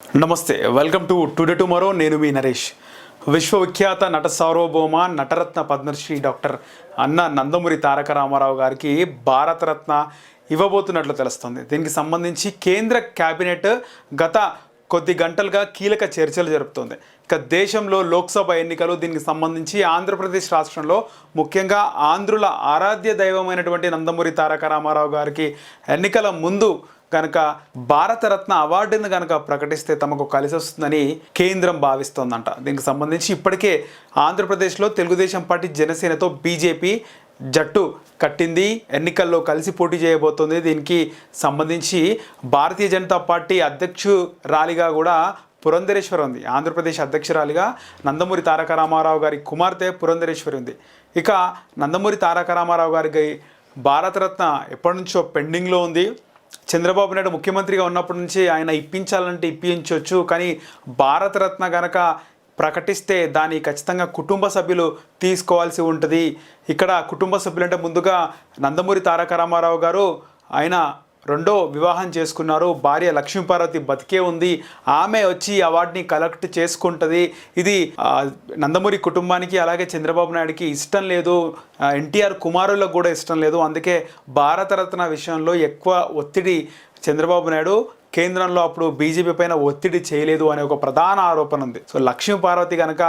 నమస్తే welcome to today tomorrow నేను మీ నరేష్. విశ్వవిఖ్యాత నట సార్వభౌమ నటరత్న పద్మశ్రీ డాక్టర్ అన్న నందమూరి తారక రామారావు గారికి భారతరత్న ఇవ్వబోతున్నట్లు తెలుస్తుంది. దీనికి సంబంధించి కేంద్ర కేబినెట్ గత కొద్ది గంటలుగా కీలక చర్చలు జరుపుతోంది. ఇక దేశంలో లోక్సభ ఎన్నికలు దీనికి సంబంధించి ఆంధ్రప్రదేశ్ రాష్ట్రంలో ముఖ్యంగా ఆంధ్రుల ఆరాధ్య దైవమైనటువంటి నందమూరి తారక రామారావు గారికి ఎన్నికల ముందు కనుక భారతరత్న అవార్డును కనుక ప్రకటిస్తే తమకు కలిసి వస్తుందని కేంద్రం భావిస్తోందంట. దీనికి సంబంధించి ఇప్పటికే ఆంధ్రప్రదేశ్లో తెలుగుదేశం పార్టీ జనసేనతో బీజేపీ జట్టు కట్టింది. ఎన్నికల్లో కలిసి పోటీ చేయబోతోంది. దీనికి సంబంధించి భారతీయ జనతా పార్టీ అధ్యక్షురాలిగా కూడా పురంధరేశ్వరి ఉంది. ఆంధ్రప్రదేశ్ అధ్యక్షురాలిగా నందమూరి తారక రామారావు గారి కుమార్తె పురంధరేశ్వరి ఉంది. ఇక నందమూరి తారక రామారావు గారికి భారతరత్న ఎప్పటి నుంచో పెండింగ్లో ఉంది. చంద్రబాబు నాయుడు ముఖ్యమంత్రిగా ఉన్నప్పటి నుంచి ఆయన ఇప్పించాలంటే ఇప్పించవచ్చు కానీ భారతరత్న గనక ప్రకటిస్తే దాన్ని ఖచ్చితంగా కుటుంబ సభ్యులు తీసుకోవాల్సి ఉంటుంది. ఇక్కడ కుటుంబ సభ్యులంటే ముందుగా నందమూరి తారక రామారావు గారు ఆయన రెండో వివాహం చేసుకున్నారు. భార్య లక్ష్మీపార్వతి బతికే ఉంది. ఆమె వచ్చి అవార్డుని కలెక్ట్ చేసుకుంటుంది. ఇది నందమూరి కుటుంబానికి అలాగే చంద్రబాబు నాయుడికి ఇష్టం లేదు. ఎన్టీఆర్ కుమారులకు కూడా ఇష్టం లేదు. అందుకే భారతరత్న విషయంలో ఎక్కువ ఒత్తిడి చంద్రబాబు నాయుడు కేంద్రంలో అప్పుడు బీజేపీ పైన ఒత్తిడి చేయలేదు అనే ఒక ప్రధాన ఆరోపణ ఉంది. సో లక్ష్మీ పార్వతి కనుక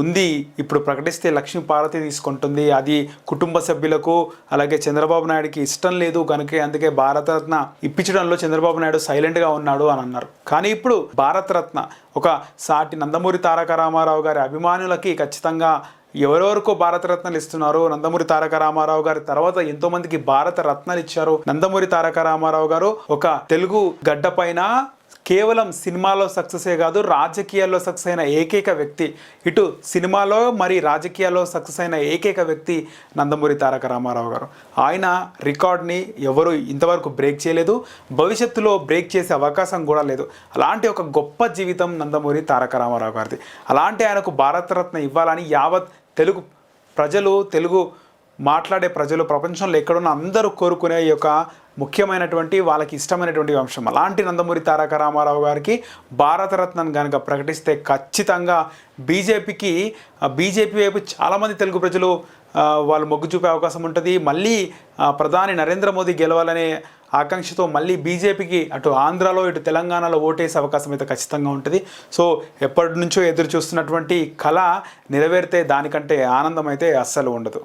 ఉంది ఇప్పుడు ప్రకటిస్తే లక్ష్మీ పార్వతి తీసుకుంటుంది అది కుటుంబ సభ్యులకు అలాగే చంద్రబాబు నాయుడుకి ఇష్టం లేదు కనుక అందుకే భారతరత్న ఇప్పించడంలో చంద్రబాబు నాయుడు సైలెంట్గా ఉన్నాడు అని అన్నారు. కానీ ఇప్పుడు భారతరత్న ఒక సాటి నందమూరి తారక రామారావు గారి అభిమానులకి ఖచ్చితంగా ఎవరెవరికో భారతరత్నాలు ఇస్తున్నారు? నందమూరి తారక రామారావు గారి తర్వాత ఎంతో మందికి భారత రత్నాలు ఇచ్చారు? నందమూరి తారక రామారావు గారు ఒక తెలుగు గడ్డ పైన కేవలం సినిమాలో సక్సెసే కాదు రాజకీయాల్లో సక్సెస్ అయిన ఏకైక వ్యక్తి. ఇటు సినిమాలో మరి రాజకీయాల్లో సక్సెస్ అయిన ఏకైక వ్యక్తి నందమూరి తారక రామారావు గారు. ఆయన రికార్డ్ని ఎవరు ఇంతవరకు బ్రేక్ చేయలేదు భవిష్యత్తులో బ్రేక్ చేసే అవకాశం కూడా లేదు. అలాంటి ఒక గొప్ప జీవితం నందమూరి తారక రామారావు గారిది. అలాంటి ఆయనకు భారతరత్న ఇవ్వాలని యావత్ తెలుగు ప్రజలు తెలుగు మాట్లాడే ప్రజలు ప్రపంచంలో ఎక్కడున్న అందరూ కోరుకునే ఈ యొక్క ముఖ్యమైనటువంటి వాళ్ళకి ఇష్టమైనటువంటి అంశం. అలాంటి నందమూరి తారక రామారావు గారికి భారతరత్నం కనుక ప్రకటిస్తే ఖచ్చితంగా బీజేపీకి బీజేపీ వైపు చాలామంది తెలుగు ప్రజలు వాళ్ళు మొగ్గు చూపే అవకాశం ఉంటుంది. మళ్ళీ ప్రధాని నరేంద్ర మోదీ గెలవాలనే ఆకాంక్షతో మళ్ళీ బీజేపీకి అటు ఆంధ్రాలో ఇటు తెలంగాణలో ఓటేసే అవకాశం అయితే ఖచ్చితంగా ఉంటుంది. సో ఎప్పటి నుంచో ఎదురు చూస్తున్నటువంటి కళ నెరవేరితే దానికంటే ఆనందం అయితే అస్సలు ఉండదు.